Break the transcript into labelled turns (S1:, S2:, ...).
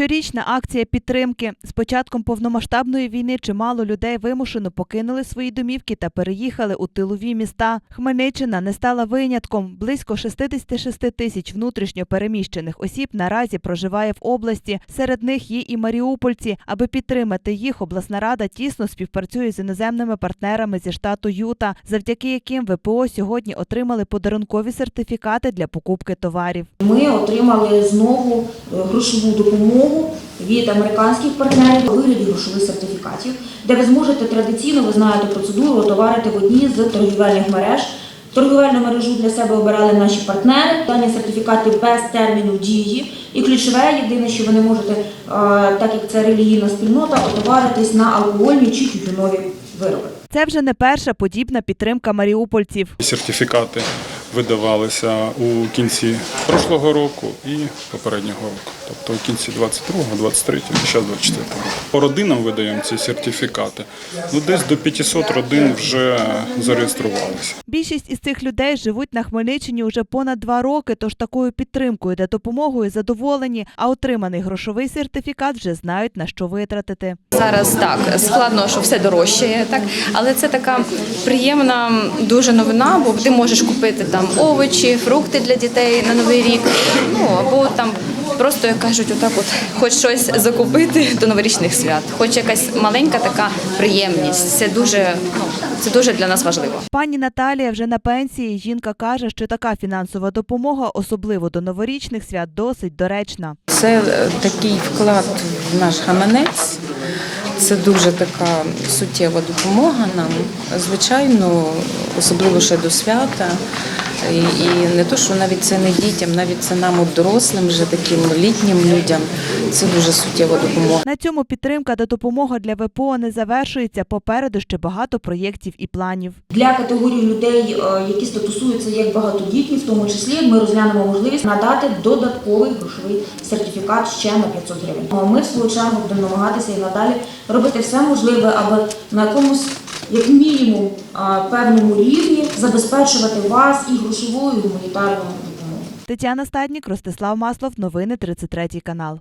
S1: Щорічна акція підтримки. З початком повномасштабної війни чимало людей вимушено покинули свої домівки та переїхали у тилові міста. Хмельниччина не стала винятком. Близько 66 тисяч внутрішньо переміщених осіб наразі проживає в області. Серед них є і маріупольці. Аби підтримати їх, обласна рада тісно співпрацює з іноземними партнерами зі штату Юта, завдяки яким ВПО сьогодні отримали подарункові сертифікати для покупки товарів.
S2: Ми отримали знову е, грошову допомогу від американських партнерів у вигляді грошових сертифікатів, де ви зможете традиційно, ви знаєте процедуру, товарити в одній з торгівельних мереж. Торгівельну мережу для себе обирали наші партнери. Дані сертифікати без терміну дії. І ключове єдине, що ви не можете, е, так як це релігійна спільнота, отоваритись на алкогольні чи тютюнові вироби.
S1: Це вже не перша подібна підтримка маріупольців.
S3: Сертифікати видавалися у кінці прошлого року і попереднього року, тобто у кінці 22-го, 23-го, і зараз 24-го року. По родинам видаємо ці сертифікати. Ну, десь до 500 родин вже зареєструвалися.
S1: Більшість із цих людей живуть на Хмельниччині уже понад два роки, тож такою підтримкою та допомогою задоволені, а отриманий грошовий сертифікат вже знають на що витратити.
S4: Зараз так складно, що все дорожчає, так але це така приємна дуже новина, бо ти можеш купити там овочі, фрукти для дітей на новий рік. Ну або там просто як кажуть, отак, от хоч щось закупити до новорічних свят, хоч якась маленька така приємність. Це дуже ну це дуже для нас важливо.
S1: Пані Наталія вже на пенсії. Жінка каже, що така фінансова допомога, особливо до новорічних свят, досить доречна.
S5: Це е, такий вклад в наш гаманець. Це дуже така суттєва допомога нам. Звичайно, особливо ще до свята. І, і не то, що навіть це не дітям, навіть це нам, от дорослим, вже таким літнім людям. Це дуже суттєва допомога.
S1: На цьому підтримка та допомога для ВПО не завершується. Попереду ще багато проєктів і планів.
S2: Для категорії людей, е, які статусуються як багатодітні, в тому числі ми розглянемо можливість надати додатковий грошовий сертифікат ще на 500 гривень. Ми в свою чергу будемо намагатися і надалі робити все можливе, аби на якомусь як мінімум певному рівні забезпечувати вас і грошовою і гуманітарною допомогою.
S1: Тетяна Стаднік, Ростислав Маслов. Новини 33 канал.